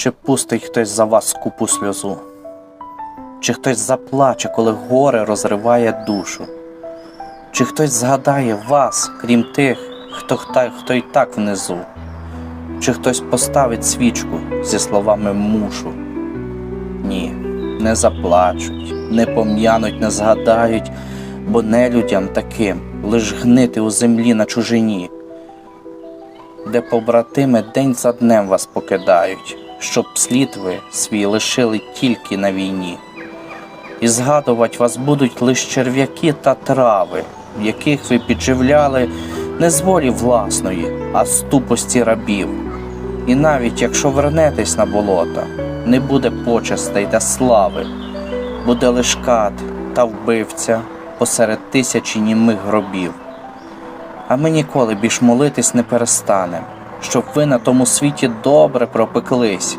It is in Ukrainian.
Чи пустить хтось за вас скупу сльозу? Чи хтось заплаче, коли горе розриває душу? Чи хтось згадає вас, крім тих, хто, хто, й так внизу? Чи хтось поставить свічку зі словами мушу? Ні, не заплачуть, не пом'януть, не згадають, бо не людям таким лиш гнити у землі на чужині, де побратими день за днем вас покидають, щоб слід ви свій лишили тільки на війні. І згадувати вас будуть лиш черв'яки та трави, в яких ви підживляли не з волі власної, а з тупості рабів. І навіть якщо вернетесь на болота, не буде почестей та слави, буде лиш кат та вбивця посеред тисячі німих гробів. А ми ніколи більш молитись не перестанем, щоб ви на тому світі добре пропеклись,